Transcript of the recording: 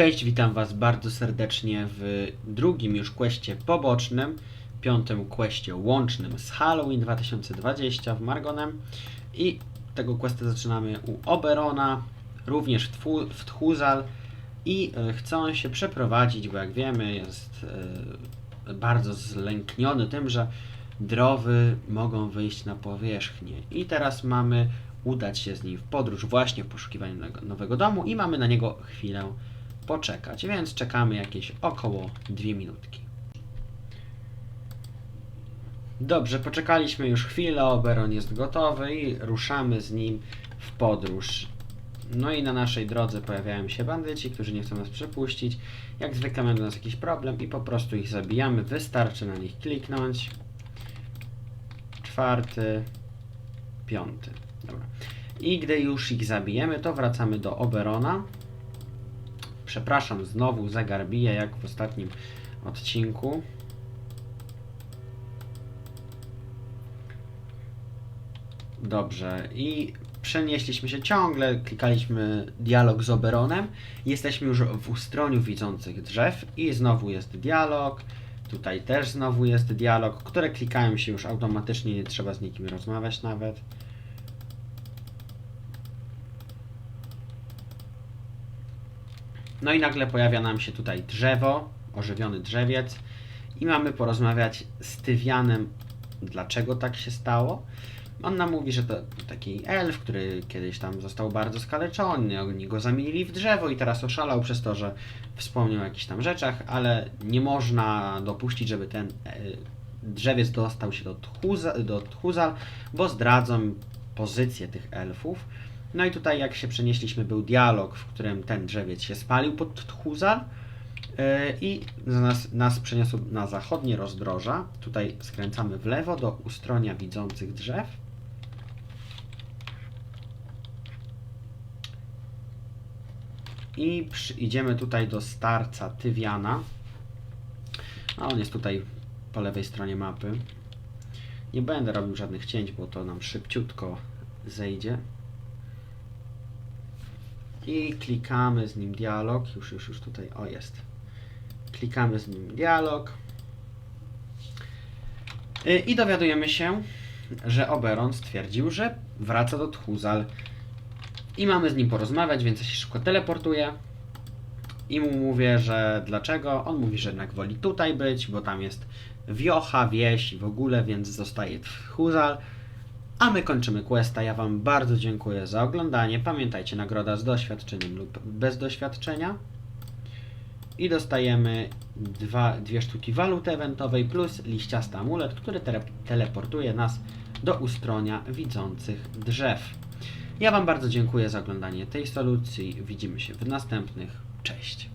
Cześć, witam Was bardzo serdecznie w drugim już questie pobocznym, piątym questie łącznym z Halloween 2020 w Margonem. I tego questa zaczynamy u Oberona, również w, w Tchuzal i e, chce on się przeprowadzić, bo jak wiemy jest e, bardzo zlękniony tym, że drowy mogą wyjść na powierzchnię. I teraz mamy udać się z nim w podróż właśnie w poszukiwaniu nowego domu i mamy na niego chwilę poczekać, więc czekamy jakieś około 2 minutki. Dobrze, poczekaliśmy już chwilę, Oberon jest gotowy i ruszamy z nim w podróż. No i na naszej drodze pojawiają się bandyci, którzy nie chcą nas przepuścić. Jak zwykle mają do nas jakiś problem i po prostu ich zabijamy. Wystarczy na nich kliknąć. Czwarty, piąty. Dobra. I gdy już ich zabijemy, to wracamy do Oberona. Przepraszam, znowu zegar bije jak w ostatnim odcinku. Dobrze, i przenieśliśmy się ciągle, klikaliśmy dialog z Oberonem. Jesteśmy już w ustroniu widzących drzew i znowu jest dialog. Tutaj też znowu jest dialog, które klikają się już automatycznie, nie trzeba z nikim rozmawiać nawet. No i nagle pojawia nam się tutaj drzewo, ożywiony drzewiec i mamy porozmawiać z Tywianem, dlaczego tak się stało. On nam mówi, że to taki elf, który kiedyś tam został bardzo skaleczony, oni go zamienili w drzewo i teraz oszalał przez to, że wspomniał o jakichś tam rzeczach, ale nie można dopuścić, żeby ten e, drzewiec dostał się do, Tchuza, do Tchuzal, bo zdradzą pozycję tych elfów. No i tutaj jak się przenieśliśmy był dialog, w którym ten drzewiec się spalił pod Tchuzal e, i nas, nas przeniosł na zachodnie rozdroża. Tutaj skręcamy w lewo do ustronia widzących drzew. I przy, idziemy tutaj do starca Tywiana. A on jest tutaj po lewej stronie mapy. Nie będę robił żadnych cięć, bo to nam szybciutko zejdzie. I klikamy z nim dialog. Już, już, już tutaj, o jest. Klikamy z nim dialog. Y, I dowiadujemy się, że Oberon stwierdził, że wraca do Tchuzal. I mamy z nim porozmawiać, więc ja się szybko teleportuję. I mu mówię, że dlaczego. On mówi, że jednak woli tutaj być, bo tam jest wiocha, wieś i w ogóle, więc zostaje Tchuzal. A my kończymy questa. Ja Wam bardzo dziękuję za oglądanie. Pamiętajcie, nagroda z doświadczeniem lub bez doświadczenia. I dostajemy dwa, dwie sztuki waluty eventowej plus liściasty amulet, który tele, teleportuje nas do ustronia widzących drzew. Ja Wam bardzo dziękuję za oglądanie tej solucji. Widzimy się w następnych. Cześć.